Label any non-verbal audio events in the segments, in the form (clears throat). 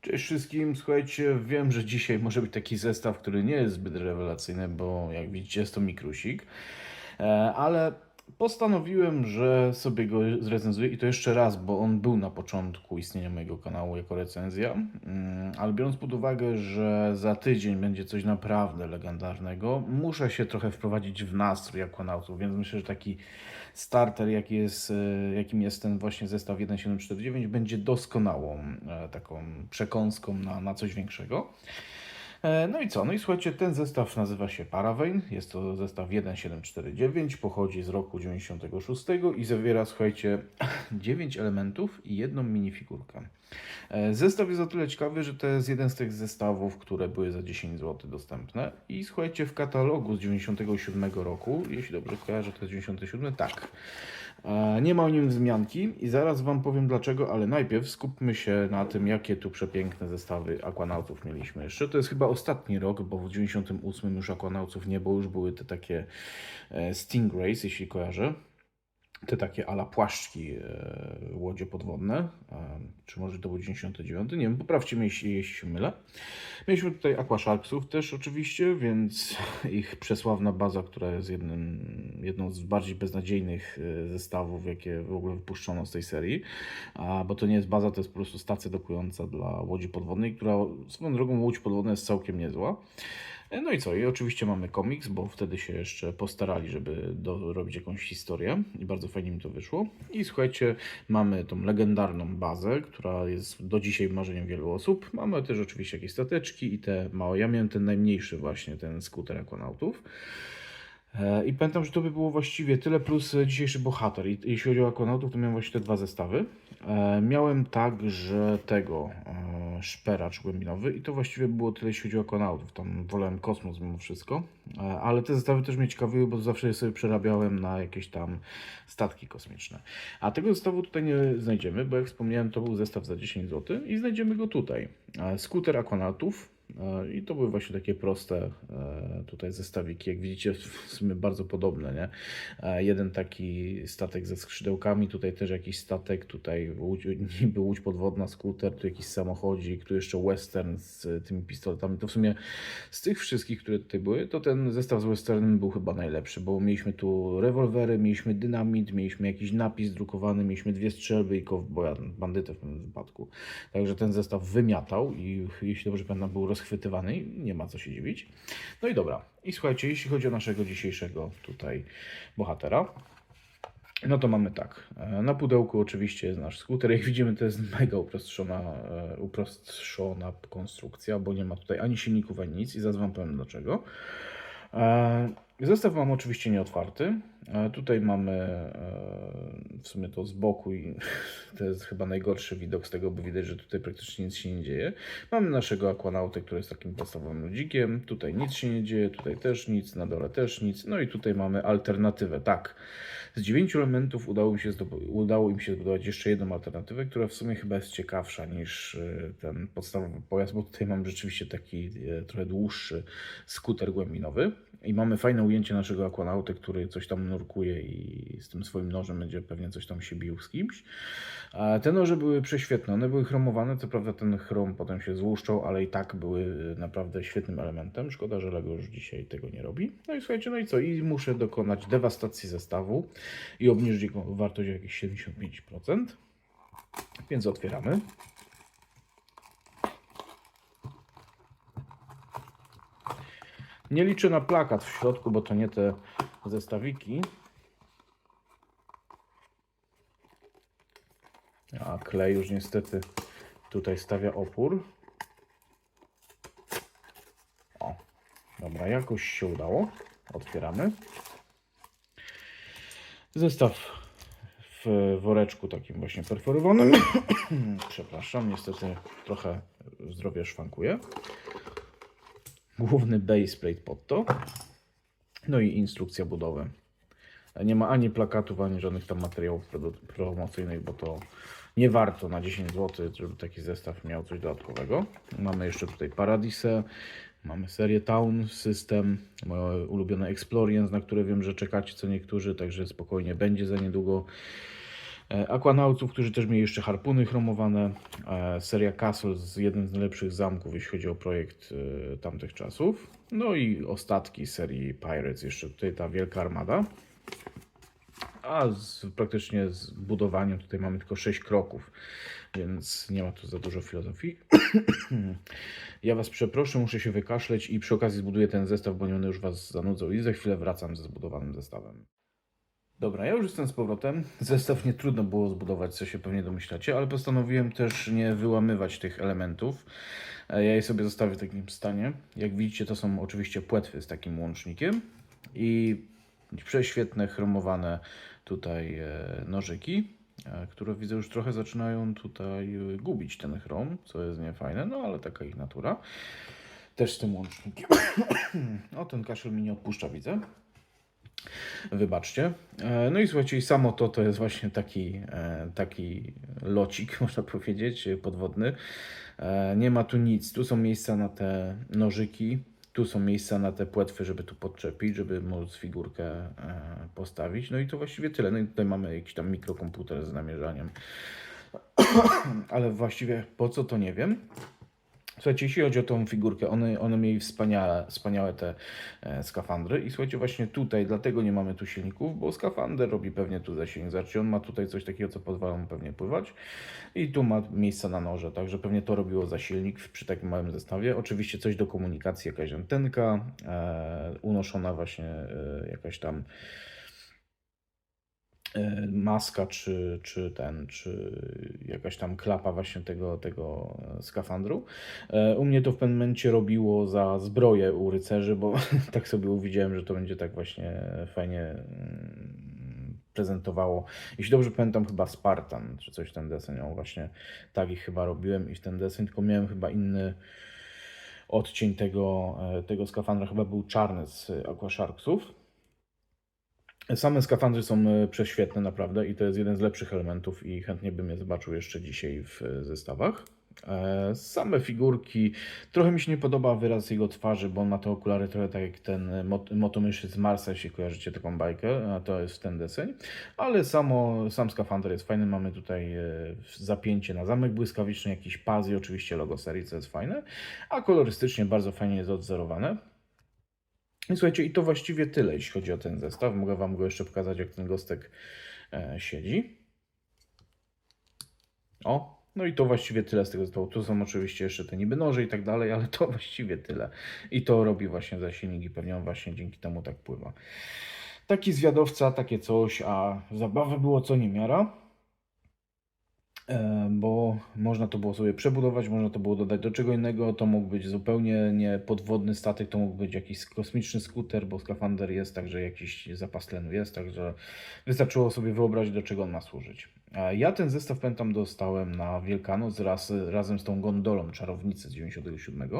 Cześć wszystkim, słuchajcie, wiem, że dzisiaj może być taki zestaw, który nie jest zbyt rewelacyjny, bo jak widzicie jest to mikrusik, E, ale postanowiłem, że sobie go zrecenzuję i to jeszcze raz, bo on był na początku istnienia mojego kanału jako recenzja, Mm, ale biorąc pod uwagę, że za tydzień będzie coś naprawdę legendarnego, muszę się trochę wprowadzić w nastrój Aquanautów, więc myślę, że taki starter, jaki jest, e, jakim jest ten właśnie zestaw 1749, będzie doskonałą e, taką przekąską na, na coś większego. E, No i co? No i słuchajcie, ten zestaw nazywa się Paravein. Jest to zestaw 1749, pochodzi z roku 96 i zawiera, słuchajcie, (laughs) 9 elementów i jedną minifigurkę. E, Zestaw jest o tyle ciekawy, że to jest jeden z tych zestawów, które były za 10 zł dostępne. I słuchajcie, w katalogu z 97 roku, jeśli dobrze kojarzę, to jest 97, tak. Nie ma o nim wzmianki i zaraz Wam powiem dlaczego, ale najpierw skupmy się na tym, jakie tu przepiękne zestawy Aquanautów mieliśmy jeszcze. To jest chyba ostatni rok, bo w 98 już Aquanautów nie było, już były te takie e, Stingrays, jeśli kojarzę. Te takie ala płaszczki e, łodzie podwodne, e, czy może to był 99, nie wiem, poprawcie mnie jeśli, jeśli się mylę. Mieliśmy tutaj Aquasharksów też oczywiście, więc (laughs) ich przesławna baza, która jest jednym, jedną z bardziej beznadziejnych e, zestawów, jakie w ogóle wypuszczono z tej serii, bo to nie jest baza, to jest po prostu stacja dokująca dla łodzi podwodnej, która swoją drogą łódź podwodna jest całkiem niezła. No i co? I oczywiście mamy komiks, bo wtedy się jeszcze postarali, żeby dorobić jakąś historię i bardzo fajnie mi to wyszło. I słuchajcie, mamy tą legendarną bazę, która jest do dzisiaj marzeniem wielu osób. Mamy też oczywiście jakieś stateczki i te małe. Ja miałem ten najmniejszy właśnie, ten skuter Aquanautów. E, I pamiętam, że to by było właściwie tyle plus dzisiejszy bohater. I jeśli chodzi o Aquanautów, to miałem właśnie te dwa zestawy. E, miałem także tego e, szperacz głębinowy i to właściwie było tyle, jeśli chodzi o Aquanautów. Tam wolałem kosmos mimo wszystko. Ale te zestawy też mnie ciekawiły, bo zawsze je sobie przerabiałem na jakieś tam statki kosmiczne. A tego zestawu tutaj nie znajdziemy, bo jak wspomniałem, to był zestaw za 10 zł i znajdziemy go tutaj. Skuter Aquanautów. E, I to były właśnie takie proste e, tutaj zestawiki, jak widzicie w sumie bardzo podobne, nie? Jeden taki statek ze skrzydełkami, tutaj też jakiś statek, tutaj łódź, (laughs) niby łódź podwodna, skuter, tu jakiś samochodzik, tu jeszcze western z tymi pistoletami. To w sumie z tych wszystkich, które tutaj były, to ten zestaw z westernem był chyba najlepszy, bo mieliśmy tu rewolwery, mieliśmy dynamit, mieliśmy jakiś napis drukowany, mieliśmy dwie strzelby i kowboja, bandytę w tym wypadku. Także ten zestaw wymiatał i jeśli dobrze pamiętam, był rozchwytywany i nie ma co się dziwić. No i dobra. I słuchajcie, jeśli chodzi o naszego dzisiejszego tutaj bohatera, no to mamy tak. e, Na pudełku oczywiście jest nasz skuter. Jak widzimy, to jest mega uproszczona, e, uproszczona konstrukcja, bo nie ma tutaj ani silników, ani nic i zaraz wam powiem dlaczego. E, Zestaw mam oczywiście nieotwarty. Tutaj mamy e, w sumie to z boku i (laughs) to jest chyba najgorszy widok z tego, bo widać, że tutaj praktycznie nic się nie dzieje. Mamy naszego aquanautę, który jest takim podstawowym ludzikiem. Tutaj nic się nie dzieje, tutaj też nic, na dole też nic. No i tutaj mamy alternatywę. Tak, z dziewięciu elementów udało, mi się udało im się zbudować jeszcze jedną alternatywę, która w sumie chyba jest ciekawsza niż e, ten podstawowy pojazd, bo tutaj mam rzeczywiście taki e, trochę dłuższy skuter głębinowy. I mamy fajne ujęcie naszego aquanauty, który coś tam nurkuje i z tym swoim nożem będzie pewnie coś tam się bił z kimś. Te noże były prześwietne, one były chromowane, co prawda ten chrom potem się złuszczał, ale i tak były y, naprawdę świetnym elementem. Szkoda, że Lego już dzisiaj tego nie robi. No i słuchajcie, no i co? I muszę dokonać dewastacji zestawu i obniżyć jego wartość o jakieś 75%. Więc otwieramy. Nie liczę na plakat w środku, bo to nie te zestawiki. A klej już niestety tutaj stawia opór. O, dobra, jakoś się udało. Otwieramy. Zestaw w woreczku takim właśnie perforowanym. (clears throat) Przepraszam, niestety trochę zdrowie szwankuje główny baseplate pod to. No i instrukcja budowy. Nie ma ani plakatów, ani żadnych tam materiałów promocyjnych, bo to nie warto na 10 zł, żeby taki zestaw miał coś dodatkowego. Mamy jeszcze tutaj Paradise, mamy serię Town System, moje ulubione Experience, na które wiem, że czekacie co niektórzy, także spokojnie będzie za niedługo. E, Aquanautów, którzy też mieli jeszcze harpuny chromowane. E, Seria Castle z jednym z najlepszych zamków, jeśli chodzi o projekt e, tamtych czasów. No i ostatki serii Pirates, jeszcze tutaj ta wielka armada. A z, praktycznie z budowaniem tutaj mamy tylko 6 kroków, więc nie ma tu za dużo filozofii. (clears throat) ja Was przeproszę, muszę się wykaszleć i przy okazji zbuduję ten zestaw, bo nie będę już Was zanudzał i za chwilę wracam ze zbudowanym zestawem. Dobra, ja już jestem z powrotem. (laughs) Zestaw nie trudno było zbudować, co się pewnie domyślacie, ale postanowiłem też nie wyłamywać tych elementów. E, Ja je sobie zostawię w takim stanie. Jak widzicie, to są oczywiście płetwy z takim łącznikiem i prześwietne chromowane tutaj e, nożyki, e, które widzę już trochę zaczynają tutaj gubić ten chrom, co jest niefajne, no ale taka ich natura. Też z tym łącznikiem. (coughs) o, ten kaszel mi nie odpuszcza, widzę. Wybaczcie. E, No i słuchajcie, i samo to to jest właśnie taki, e, taki locik, (laughs) można powiedzieć, podwodny. E, Nie ma tu nic. Tu są miejsca na te nożyki, tu są miejsca na te płetwy, żeby tu podczepić, żeby móc figurkę postawić. No i to właściwie tyle. No i tutaj mamy jakiś tam mikrokomputer z namierzaniem. (coughs) Ale właściwie po co to nie wiem. Słuchajcie, jeśli chodzi o tą figurkę, one, one mieli wspaniałe, wspaniałe te e, skafandry. I słuchajcie, właśnie tutaj, dlatego nie mamy tu silników, bo skafander robi pewnie tu zasięg, znaczy on ma tutaj coś takiego, co pozwala mu pewnie pływać. I tu ma miejsce na noże, także pewnie to robiło za silnik przy takim małym zestawie. Oczywiście coś do komunikacji, jakaś antenka, e, unoszona właśnie e, jakaś tam maska, czy, czy ten, czy jakaś tam klapa właśnie tego, tego e, skafandru. E, U mnie to w pewnym momencie robiło za zbroję u rycerzy, bo (laughs) tak sobie uwidziałem, że to będzie tak właśnie fajnie mm, prezentowało. Jeśli dobrze pamiętam, chyba Spartan, czy coś ten deseń. O, właśnie tak ich chyba robiłem i w ten deseń, tylko miałem chyba inny odcień tego, e, tego skafandra, chyba był czarny z Aquasharksów. Same skafandry są e, prześwietne naprawdę i to jest jeden z lepszych elementów i chętnie bym je zobaczył jeszcze dzisiaj w e, zestawach. E, Same figurki, trochę mi się nie podoba wyraz jego twarzy, bo on ma te okulary trochę tak jak ten mot motomyszy z Marsa, jeśli kojarzycie taką bajkę, a to jest ten deseń. Ale samo, sam skafander jest fajny, mamy tutaj zapięcie na zamek błyskawiczny, jakiś pas i oczywiście logo serii, co jest fajne, a kolorystycznie bardzo fajnie jest odzorowane. I słuchajcie, i to właściwie tyle, jeśli chodzi o ten zestaw. Mogę Wam go jeszcze pokazać, jak ten gostek e, siedzi. O, no i to właściwie tyle z tego zestawu. Tu są oczywiście jeszcze te niby noże i tak dalej, ale to (laughs) właściwie tyle. I to robi właśnie za silnik i pewnie on właśnie dzięki temu tak pływa. Taki zwiadowca, takie coś, a zabawy było co niemiara. Bo można to było sobie przebudować, można to było dodać do czego innego, to mógł być zupełnie nie podwodny statek, to mógł być jakiś kosmiczny skuter, bo skafander jest, także jakiś zapas tlenu jest, także wystarczyło sobie wyobrazić, do czego on ma służyć. Ja ten zestaw, pamiętam, dostałem na Wielkanoc raz, razem z tą gondolą Czarownicy z 97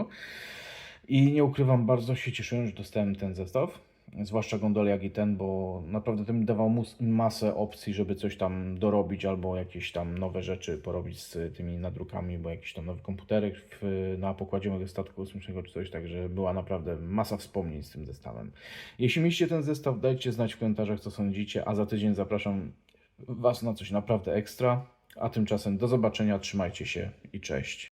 i nie ukrywam, bardzo się cieszyłem, że dostałem ten zestaw. Zwłaszcza gondolę jak i ten, bo naprawdę to mi dawał masę opcji, żeby coś tam dorobić albo jakieś tam nowe rzeczy porobić z tymi nadrukami, bo jakiś tam nowy komputerek w, na pokładzie mojego statku kosmicznego czy coś, także była naprawdę masa wspomnień z tym zestawem. Jeśli mieliście ten zestaw, dajcie znać w komentarzach, co sądzicie, a za tydzień zapraszam Was na coś naprawdę ekstra. A tymczasem do zobaczenia, trzymajcie się i cześć.